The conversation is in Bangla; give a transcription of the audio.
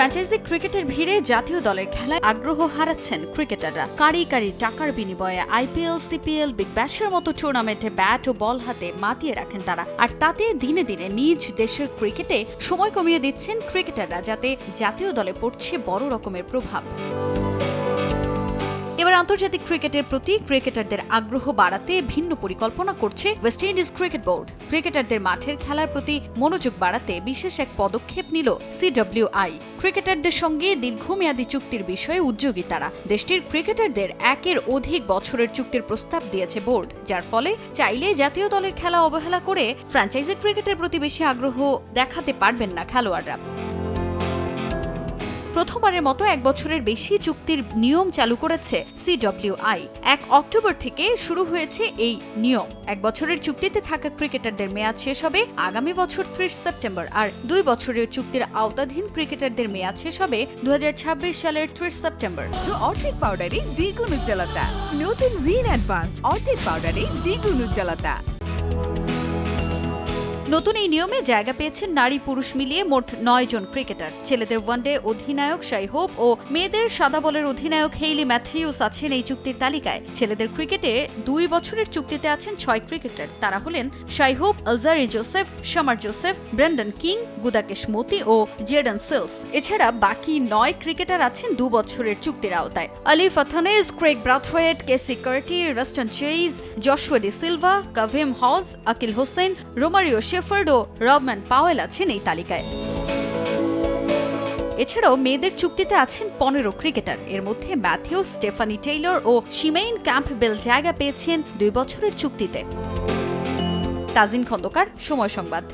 ফ্র্যাঞ্চাইজি ক্রিকেটের ভিড়ে জাতীয় দলের খেলায় আগ্রহ হারাচ্ছেন ক্রিকেটাররা। কারি কারি টাকার বিনিময়ে আইপিএল, সিপিএল, বিগ ব্যাশের মতো টুর্নামেন্টে ব্যাট ও বল হাতে মাতিয়ে রাখেন তারা। আর তাতে দিনে দিনে নিজ দেশের ক্রিকেটে সময় কমিয়ে দিচ্ছেন ক্রিকেটাররা, যাতে জাতীয় দলে পড়ছে বড় রকমের প্রভাব। এবার আন্তর্জাতিক ক্রিকেটের প্রতি ক্রিকেটারদের আগ্রহ বাড়াতে ভিন্ন পরিকল্পনা করছে ওয়েস্ট ইন্ডিজ ক্রিকেট বোর্ড। ক্রিকেটারদের মাঠের খেলার প্রতি মনোযোগ বাড়াতে বিশেষ এক পদক্ষেপ নিল সিডব্লিউআই ক্রিকেটারদের সঙ্গে দীর্ঘমেয়াদী চুক্তির বিষয়ে উদ্যোগী তারা। দেশটির ক্রিকেটারদের একের অধিক বছরের চুক্তির প্রস্তাব দিয়েছে বোর্ড, যার ফলে চাইলে জাতীয় দলের খেলা অবহেলা করে ফ্র্যাঞ্চাইজি ক্রিকেটের প্রতি বেশি আগ্রহ দেখাতে পারবেন না খেলোয়াড়রা। প্রথমবারের মতো এক বছরের বেশি চুক্তির নিয়ম চালু করেছে সিডব্লিউআই এক অক্টোবর থেকে শুরু হয়েছে এই নিয়ম। এক বছরের চুক্তিতে থাকা ক্রিকেটারদের মেয়াদ শেষ হবে আগামী বছর ত্রিশ সেপ্টেম্বর আর দুই বছরের চুক্তির আওতাধীন ক্রিকেটারদের মেয়াদ শেষ হবে দু হাজার ছাব্বিশ সালের ত্রিশ সেপ্টেম্বর। অর্ধেক পাউডারে দ্বিগুণ উজ্জ্বলতা। নতুন রিন অ্যাডভান্সড অর্ধেক পাউডারে দ্বিগুণ উজ্জ্বলতা। নতুন এই নিয়মে জায়গা পেয়েছেন নারী পুরুষ মিলিয়ে মোট নয় জন ক্রিকেটার। ছেলেদের ওয়ানডে অধিনায়ক শাইহোপ ও মেয়েদের সাদা বলের অধিনায়ক হেইলি ম্যাথিউস আছেন এই চুক্তির তালিকায়। ছেলেদের ক্রিকেটে দুই বছরের চুক্তিতে আছেন ছয় ক্রিকেটার। তারা হলেন Shai Hope Alzarri Joseph, Shamar Joseph, Brandon King, Gudakesh Motie ও জেডন সিলস। এছাড়া বাকি নয় ক্রিকেটার আছেন দু বছরের চুক্তির আওতায়। Alick Athanaze Kraigg Brathwaite, Keacy Carty, Roston Chase, Joshua da Silva, Kavem Hodge, Akeal Hosein, Romario Shepherd ও রবম্যান পাওয়েল আছেন এই তালিকায়। এছাড়াও মেয়েদের চুক্তিতে আছেন পনেরো ক্রিকেটার। এর মধ্যে ম্যাথিউ, স্টেফানি টেইলর ও শিমেইন ক্যাম্পবেল জায়গা পেয়েছেন দুই বছরের চুক্তিতে। তাজিন খন্দকার, সময় সংবাদ।